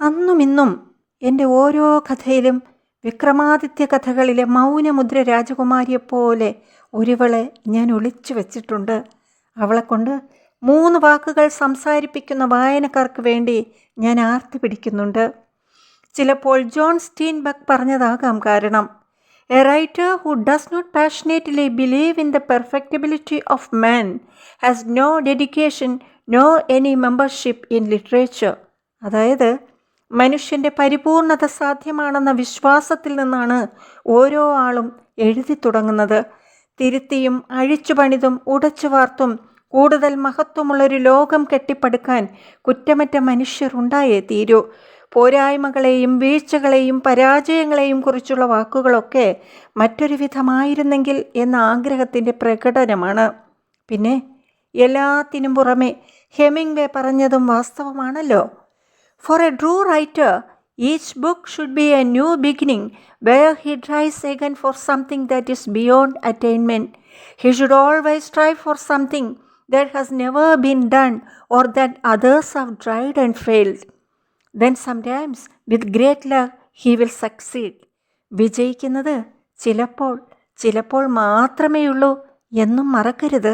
അന്നും ഇന്നും എന്റെ ഓരോ കഥയിലും വിക്രമാദിത്യ കഥകളിലെ മൗനമുദ്ര രാജകുമാരിയെപ്പോലെ ഒരുവളെ ഞാൻ ഒളിച്ചു വച്ചിട്ടുണ്ട്. അവളെക്കൊണ്ട് മൂന്ന് വാക്കുകൾ സംസാരിപ്പിക്കുന്ന വായനക്കാർക്ക് വേണ്ടി ഞാൻ ആർത്തി പിടിക്കുന്നുണ്ട്. ചിലപ്പോൾ ജോൺ സ്റ്റീൻ ബക്ക് പറഞ്ഞതാകാം കാരണം a writer who does not passionately believe in the perfectibility of man has no dedication no any membership in literature അതായത് മനുഷ്യന്റെ പരിപൂർണത സാധ്യമാണെന്ന വിശ്വാസത്തിൽ നിന്നാണ് ഓരോ ആളും എഴുതി തുടങ്ങുന്നത്. തിരുത്തിയും അഴിച്ചു പണിതും ഉടച്ചു വാർത്തും കൂടുതൽ മഹത്വമുള്ളൊരു ലോകം കെട്ടിപ്പടുക്കാൻ കുറ്റമറ്റ മനുഷ്യർ ഉണ്ടായേ തീരൂ. പോരായ്മകളെയും വീഴ്ചകളെയും പരാജയങ്ങളെയും കുറിച്ചുള്ള വാക്കുകളൊക്കെ മറ്റൊരു വിധമായിരുന്നെങ്കിൽ എന്ന ആഗ്രഹത്തിന്റെ പ്രകടനമാണ്. പിന്നെ എല്ലാത്തിനും പുറമെ ഹെമിംഗ് വേ പറഞ്ഞതും വാസ്തവമാണല്ലോ. For a true writer, each book should be a new beginning where he tries again for something that is beyond attainment. He should always strive for something that has never been done or that others have tried and failed. Then sometimes, with great luck, he will succeed. വിജയിക്കുന്നത് ചിലപ്പോൾ ചിലപ്പോൾ മാത്രമേയുള്ളൂ എന്നും മറക്കരുത്